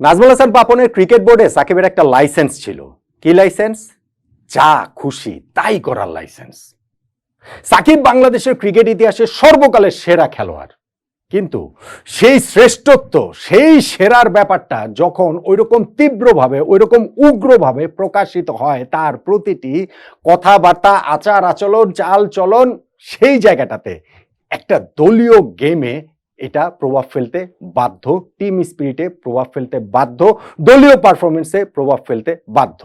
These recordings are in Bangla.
নাজমুল হাসান পাপনের ক্রিকেট বোর্ডে সাকিবের একটা লাইসেন্স ছিল। কি লাইসেন্স? যা খুশি তাই করার লাইসেন্স। সাকিব বাংলাদেশের ক্রিকেট ইতিহাসে সর্বকালের সেরা খেলোয়াড়। কিন্তু সেই শ্রেষ্ঠত্ব, সেই সেরার ব্যাপারটা যখন ওইরকম তীব্রভাবে, ওইরকম উগ্রভাবে প্রকাশিত হয়, তার প্রতিটি কথাবার্তা আচার আচরণ চাল চলন সেই জায়গাটাতে একটা দলীয় গেমে এটা প্রভাব ফেলতে বাধ্য টিম স্পিরিটে প্রভাব ফেলতে বাধ্য, দলীয় পারফরমেন্সে প্রভাব ফেলতে বাধ্য।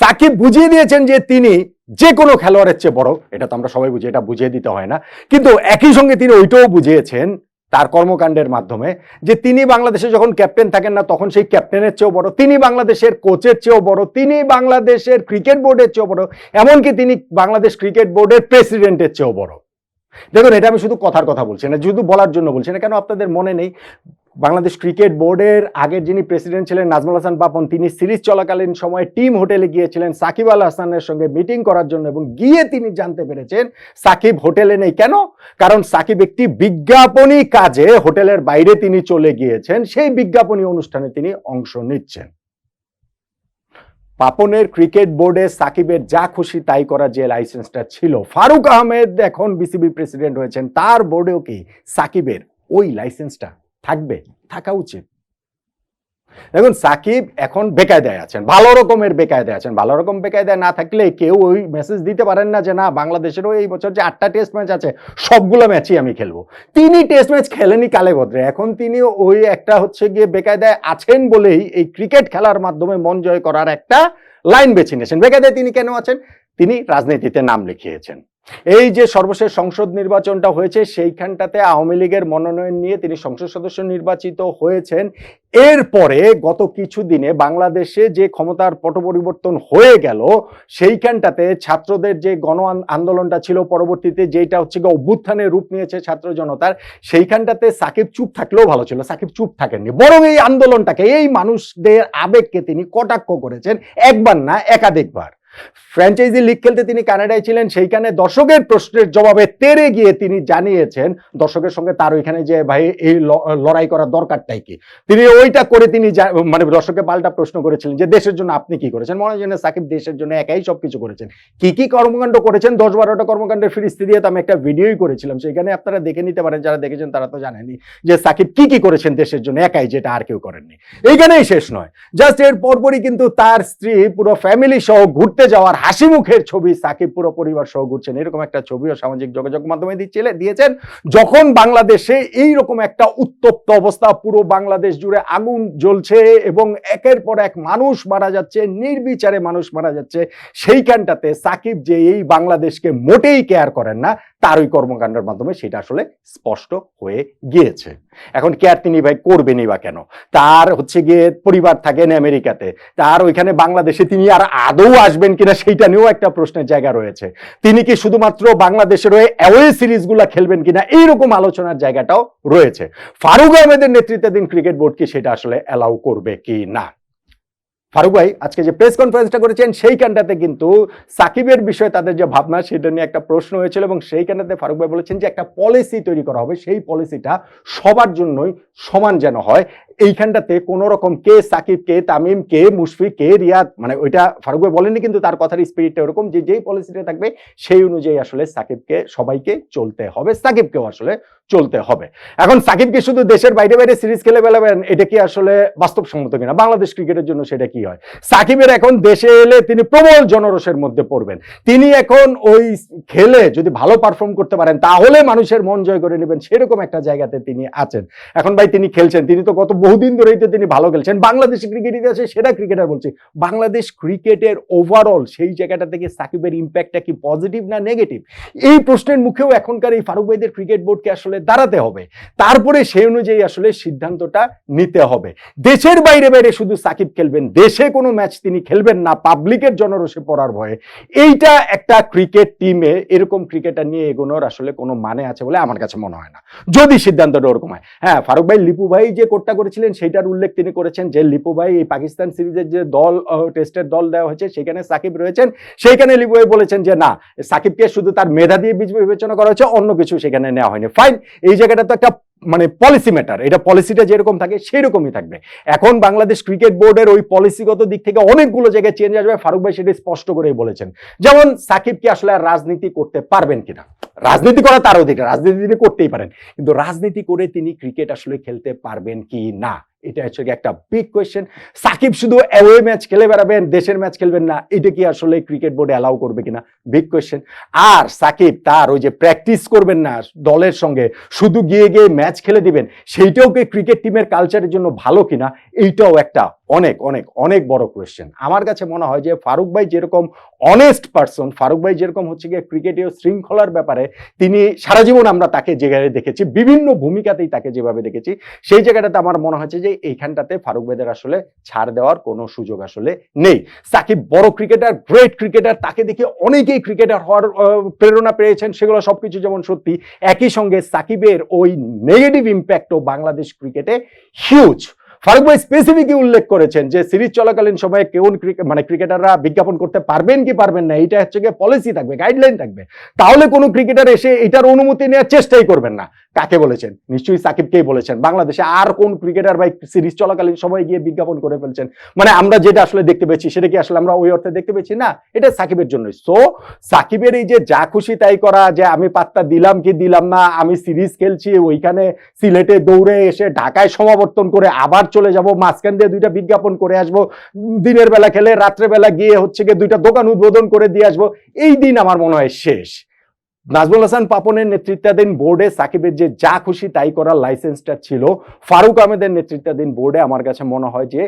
সাকিব বুঝিয়ে দিয়েছেন যে তিনি যে কোনো খেলোয়াড়ের চেয়ে বড়, এটা তো আমরা সবাই বুঝি, এটা বুঝিয়ে দিতে হয় না। কিন্তু একই সঙ্গে তিনি ওইটাও বুঝিয়েছেন তার কর্মকাণ্ডের মাধ্যমে যে তিনি বাংলাদেশে যখন ক্যাপ্টেন থাকেন না, তখন সেই ক্যাপ্টেনের চেয়েও বড়, তিনি বাংলাদেশের কোচের চেয়েও বড়, তিনি বাংলাদেশের ক্রিকেট বোর্ডের চেয়েও বড়, এমনকি তিনি বাংলাদেশ ক্রিকেট বোর্ডের প্রেসিডেন্টের চেয়েও বড়। দেখুন, এটা আমি শুধু কথার কথা বলছি না, শুধু বলার জন্য বলছি না, কেন আপনাদের মনে নেই, বাংলাদেশ ক্রিকেট বোর্ডের আগের যিনি প্রেসিডেন্ট ছিলেন নাজমুল হাসান পাপন তিনি সিরিজ চলাকালীন সময়ে টিম হোটেলে গিয়েছিলেন সাকিব আল হাসানের সঙ্গে মিটিং করার জন্য এবং গিয়ে তিনি জানতে পেরেছেন সাকিব হোটেলে নেই। কেন? কারণ সাকিব একটি বিজ্ঞাপনী কাজে হোটেলের বাইরে তিনি চলে গিয়েছেন, সেই বিজ্ঞাপনী অনুষ্ঠানে তিনি অংশ নিচ্ছেন। পাপনের ক্রিকেট বোর্ডে সাকিবের যা খুশি তাই করা যে লাইসেন্সটা ছিল। ফারুক আহমেদ এখন বিসিবি প্রেসিডেন্ট হয়েছেন। তার বোর্ডেও কি সাকিবের ওই লাইসেন্সটা থাকবে? থাকা উচিত। দেখুন, সাকিব এখন বেকায়দায় আছেন, ভালো রকমের বেকায়দায় আছেন। ভালো রকম বেকায়দায় না থাকলে কেউ ওই মেসেজ দিতে পারেন না যে, না, বাংলাদেশেরও এই বছর যে আটটা টেস্ট ম্যাচ আছে, সবগুলো ম্যাচই আমি খেলব। তিনি টেস্ট ম্যাচ খেলেনি কালে বদরে এখন তিনি ওই একটা হচ্ছে গিয়ে বেকায়দায় আছেন বলেই এই ক্রিকেট খেলার মাধ্যমে মন জয় করার একটা লাইন বেছে নিয়েছেন। বেকায়দায় তিনি কেন আছেন? তিনি রাজনীতিতে নাম লিখিয়েছেন। এই যে সর্বশেষ সংসদ নির্বাচনটা হয়েছে, সেইখানটাতে আওয়ামী লীগের মনোনয়ন নিয়ে তিনি সংসদ সদস্য নির্বাচিত হয়েছেন। এরপরে গত কিছু দিনে বাংলাদেশে যে ক্ষমতার পট পরিবর্তন হয়ে গেল, সেইখানটাতে ছাত্রদের যে গণ আন্দোলনটা ছিল পরবর্তীতে, যেটা হচ্ছে গিয়ে অভ্যুত্থানের রূপ নিয়েছে ছাত্র জনতার, সেইখানটাতে সাকিব চুপ থাকলেও ভালো ছিল, সাকিব চুপ থাকেননি। বরং এই আন্দোলনটাকে, এই মানুষদের আবেগকে তিনি কটাক্ষ করেছেন, একবার না, একাধিকবার। ফ্র্যাঞ্চাইজি লিগ খেলতে তিনি কানাডায় ছিলেন, সেইখানে দর্শকের প্রশ্নের জবাবে তেরে গিয়ে তিনি জানিয়েছেন, দর্শকের সঙ্গে তার ওইখানে যে ভাই, এই লড়াই করার দরকারটাই কি? তিনি ওইটা করে তিনি মানে দর্শককে পাল্টা প্রশ্ন করেছিলেন যে দেশের জন্য আপনি কি করেছেন? মনে হয় সাকিব দেশের জন্য একাই সবকিছু করেছেন। কি কি কর্মকাণ্ড করেছেন? দশ বারোটা কর্মকাণ্ডের ফিরিস্তি দিয়ে আমি একটা ভিডিওই করেছিলাম। সেখানে আপনারা দেখে নিতে পারেন, যারা দেখেছেন তারা তো জানেনি যে সাকিব কি কি করেছেন দেশের জন্য একাই, যেটা আর কেউ করেননি। এইখানেই শেষ নয়। জাস্ট এর পরপরই কিন্তু তার স্ত্রী পুরো ফ্যামিলি সহ ঘুরতে যাওয়ার হাসি মুখের ছবি সাকিব পুরো পরিবার সহ ঘুরছেন। এরকম একটা ছবিও সামাজিক যোগাযোগ মাধ্যমে দিচ্ছিলেন দিয়েছেন। যখন বাংলাদেশে এই রকম একটা উত্তপ্ত অবস্থা, পুরো বাংলাদেশ জুড়ে আগুন জ্বলছে এবং একের পর এক মানুষ মারা যাচ্ছে, নির্বিচারে মানুষ মারা যাচ্ছে, সেইখানটাতে সাকিব যে এই বাংলাদেশকে মোটেই কেয়ার করেন না তার ওই কর্মকাণ্ডের মাধ্যমে সেটা আসলে স্পষ্ট হয়ে গিয়েছে। এখন কেয়ার তিনি ভাই করবেনই বা কেন? তার হচ্ছে গিয়ে পরিবার থাকেন আমেরিকাতে, তার ওইখানে বাংলাদেশে তিনি আর আদৌ আসবেন কিনা সেইটা নিয়েও একটা প্রশ্নের জায়গা রয়েছে। তিনি কি শুধুমাত্র বাংলাদেশের হয়ে অ্যাওয়ে সিরিজগুলো খেলবেন কিনা এইরকম আলোচনার জায়গাটাও রয়েছে। ফারুক আহমেদের নেতৃত্বাধীন ক্রিকেট বোর্ড কি সেটা আসলে অ্যালাউ করবে কি না? ফারুক ভাই, আজকে যে প্রেস কনফারেন্সটা করেছেন, সেইখানটাতে কিন্তু সাকিবের বিষয়ে তাদের যে ভাবনা, সেটা নিয়ে একটা প্রশ্ন হয়েছিল এবং সেইখানটাতে ফারুক ভাই বলেছেন যে একটা পলিসি তৈরি করা হবে। সেই পলিসিটা সবার জন্যই সমান যেন হয়। এইখানটাতে কোনো রকম কে সাকিব, কে তামিম, কে মুশফিক, কে রিয়াদ মানে ওইটা ফারুক ভাই বলেননি, কিন্তু তার কথার স্পিরিটটা ওরকম যে যেই পলিসিটা থাকবে, সেই অনুযায়ী আসলে সাকিবকে, সবাইকে চলতে হবে। সাকিবকেও আসলে চলতে হবে। এখন সাকিবকে শুধু দেশের বাইরে বাইরে সিরিজ খেলে বেলাবেন এটা কি আসলে বাস্তবসম্মত কিনা? বাংলাদেশ ক্রিকেটের জন্য সেটা কি হয়? সাকিবের এখন দেশে এলে তিনি প্রবল জনরসের মধ্যে পড়বেন। তিনি এখন ওই খেলে যদি ভালো পারফর্ম করতে পারেন, তাহলে মানুষের মন জয় করে নেবেন। সেরকম একটা জায়গাতে তিনি আছেন। এখন ভাই তিনি খেলছেন। তিনি তো গত বহুদিন ধরেই তো তিনি ভালো খেলছেন। বাংলাদেশ ক্রিকেট ইতিহাসে সেরা ক্রিকেটার বলছি। বাংলাদেশ ক্রিকেটের ওভারঅল সেই জায়গাটা থেকে সাকিবের ইম্প্যাক্টটা কি পজিটিভ না নেগেটিভ এই প্রশ্নের মুখেও এখনকার এই ফারুক ভাইদের ক্রিকেট বোর্ডকে আসলে দাঁড়াতে হবে। তারপরে সেই অনুযায়ী আসলে সিদ্ধান্তটা নিতে হবে। দেশের বাইরে বাইরে শুধু সাকিব খেলবেন, দেশে কোনো ম্যাচ তিনি খেলবেন না, পাবলিকের জনরসে পড়ার ভয়ে। এইটা একটা ক্রিকেট টিমে, এরকম ক্রিকেটার নিয়ে এগোনোর আসলে কোনো মানে আছে বলে আমার কাছে মনে হয় না। যদি সিদ্ধান্তটা ওরকম হয়। হ্যাঁ ফারুক ভাই, লিপু ভাই যে কোটটা করেছিলেন, সেইটার উল্লেখ তিনি করেছেন যে লিপু ভাই এই পাকিস্তান সিরিজের যে দল টেস্টের দল দেওয়া হয়েছে, সেখানে সাকিব রয়েছেন। সেইখানে লিপু ভাই বলেছেন যে, না, সাকিবকে শুধু তার মেধা দিয়ে বিবেচনা করা হয়েছে, অন্য কিছু সেখানে নেওয়া হয়নি। ফাইন এই জায়গাটা তো একটা মানে পলিসি ম্যাটার এটা পলিসিটা যেরকম থাকে সেরকমই থাকবে। এখন বাংলাদেশ ক্রিকেট বোর্ডের ওই পলিসিগত দিক থেকে অনেকগুলো জায়গায় চেঞ্জ আসবে, ফারুক ভাই সেটা স্পষ্ট করেই বলেছেন। যেমন সাকিব কি আসলে আর রাজনীতি করতে পারবেন কিনা? রাজনীতি করা তার অধিকার, রাজনীতি তিনি করতেই পারেন। কিন্তু রাজনীতি করে তিনি ক্রিকেট আসলে খেলতে পারবেন কি না? এটা হচ্ছে একটা বিগ কোয়েশ্চেন সাকিব শুধু অ্যাওয়ে ম্যাচ খেলে বেড়াবেন, দেশের ম্যাচ খেলবেন না, এটা কি আসলে ক্রিকেট বোর্ডে অ্যালাউ করবে কিনা? বিগ কোয়েশ্চেন আর সাকিব তার ওই যে প্র্যাকটিস করবেন না দলের সঙ্গে, শুধু গিয়ে গিয়ে ম্যাচ খেলে দিবেন, সেইটাও কি ক্রিকেট টিমের কালচারের জন্য ভালো কিনা? এইটাও একটা অনেক অনেক অনেক বড় কোয়েশ্চেন আমার কাছে মনে হয় যে ফারুক ভাই যেরকম অনেস্ট পার্সন ফারুক ভাই যেরকম হচ্ছে গিয়ে ক্রিকেটীয় শৃঙ্খলার ব্যাপারে তিনি সারা জীবন আমরা তাকে যেভাবে দেখেছি, বিভিন্ন ভূমিকাতেই তাকে যেভাবে দেখেছি, সেই জায়গাটাতে আমার মনে হচ্ছে যে এইখানটাতে ফারুক ভাইদের আসলে ছাড় দেওয়ার কোনো সুযোগ আসলে নেই। সাকিব বড় ক্রিকেটার গ্রেট ক্রিকেটার তাকে দেখে অনেকেই ক্রিকেটার হওয়ার প্রেরণা পেয়েছেন, সেগুলো সব কিছু যেমন সত্যি, একই সঙ্গে সাকিবের ওই নেগেটিভ ইম্প্যাক্টও বাংলাদেশ ক্রিকেটে হিউজ ফারুক ভাই স্পেসিফিকই উল্লেখ করেছেন যে সিরিজ চলাকালীন সময়ে কেউ মানে ক্রিকেটাররা বিজ্ঞাপন করতে পারবেন কি পারবেন না এটা হচ্ছে গিয়ে পলিসি থাকবে গাইডলাইন থাকবে। তাহলে কোনো ক্রিকেটার এসে এটার অনুমতি নেওয়ার চেষ্টাই করবেন না। কাকে বলেছেন? নিশ্চয়ই সাকিবকেই বলেছেন। বাংলাদেশে আর কোন ক্রিকেটার ভাই সিরিজ চলাকালীন সময় গিয়ে বিজ্ঞাপন করে ফেলছেন? মানে আমরা যেটা আসলে দেখতে পেয়েছি, সেটা কি আসলে আমরা ওই অর্থে দেখতে পেয়েছি? না, এটা সাকিবের জন্যই। সো সাকিবের এই যে যা খুশি তাই করা, যে আমি পাত্তা দিলাম কি দিলাম না, আমি সিরিজ খেলছি, ওইখানে সিলেটে দৌড়ে এসে ঢাকায় সমাবর্তন করে আবার চলে যাব, মাঝখান দিয়ে দুইটা বিজ্ঞাপন করে আসব, দিনের বেলা খেলে রাত্রেবেলা গিয়ে হচ্ছে গিয়ে দুইটা দোকান উদ্বোধন করে দিয়ে আসব, এই দিন আমার মনে হয় শেষ। নাজমুল হাসান পাপনের নেতৃত্বাধীন বোর্ডে সাকিবের যে যা খুশি তাই করার লাইসেন্সটা ছিল। ফারুক আহমেদের নেতৃত্বাধীন বোর্ডে আমার কাছে মনে হয় যে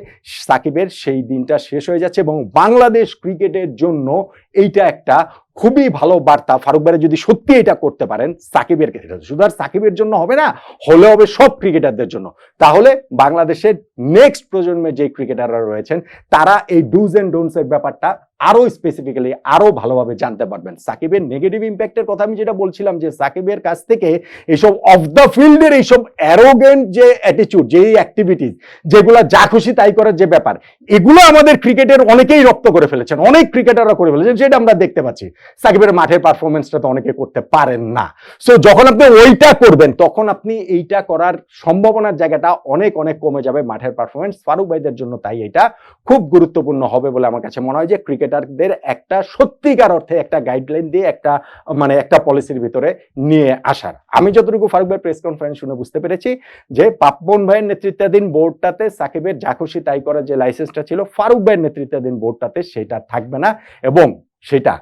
সাকিবের সেই দিনটা শেষ হয়ে যাচ্ছে এবং বাংলাদেশ ক্রিকেটের জন্য এইটা একটা খুবই ভালো বার্তা। ফারুক যদি সত্যি এটা করতে পারেন সাকিবের ক্ষেত্রে শুধু আর সাকিবের জন্য হবে না, হলে হবে সব ক্রিকেটারদের জন্য। তাহলে বাংলাদেশের নেক্সট প্রজন্মের যে ক্রিকেটাররা রয়েছেন, তারা এই ডুজ এন্ড ডোন্টস এর ব্যাপারটা আরও স্পেসিফিক্যালি আরও ভালোভাবে জানতে পারবেন। সাকিবের নেগেটিভ ইম্প্যাক্টের কথা আমি যেটা বলছিলাম যে সাকিবের কাছ থেকে এইসব অফ দ্য ফিল্ডের এইসব অ্যারোগেন্ট যে অ্যাটিচিউড যেই অ্যাক্টিভিটিস যেগুলা যা খুশি তাই করার যে ব্যাপার, এগুলো আমাদের ক্রিকেটের অনেকেই রপ্ত করে ফেলেছেন, অনেক ক্রিকেটাররা করে ফেলেছেন, সেটা আমরা দেখতে পাচ্ছি। সাকিবের মাঠের পারফরমেন্সটা তো অনেকে করতে পারেন না। সো যখন আপনি ওইটা করবেন, তখন আপনি এইটা করার সম্ভাবনার জায়গাটা অনেক অনেক কমে যাবে মাঠের পারফরমেন্স ফারুক ভাইদের জন্য তাই এটা খুব গুরুত্বপূর্ণ হবে বলে আমার কাছে মনে হয় যে ক্রিকেটারদের একটা সত্যিকার অর্থে একটা গাইডলাইন দিয়ে একটা মানে একটা পলিসির ভিতরে নিয়ে আসার। আমি যতটুকু ফারুক ভাই প্রেস কনফারেন্স শুনে বুঝতে পেরেছি যে পাপন ভাইয়ের নেতৃত্বাধীন বোর্ডটাতে সাকিবের যা খুশি তাই করার যে লাইসেন্সটা ছিল, ফারুক ভাইয়ের নেতৃত্বাধীন বোর্ডটাতে সেটা থাকবে না এবং সেটা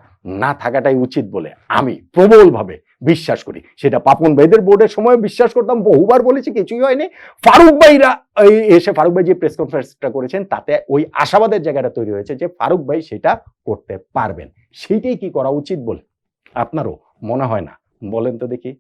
না থাকাটাই উচিত বলে আমি প্রবলভাবে বিশ্বাস করি। সেটা পাপন ভাইদের বোর্ডের সময় বিশ্বাস করতাম, বহুবার বলেছি, কিছুই হয়নি। ফারুক ভাইরা এই এসে, ফারুক ভাই যে প্রেস কনফারেন্সটা করেছেন, তাতে ওই আশাবাদের জায়গাটা তৈরি হয়েছে যে, ফারুক ভাই সেটা করতে পারবেন। সেইটাই কি করা উচিত বলে? আপনারও মনে হয় না? বলেন তো দেখি।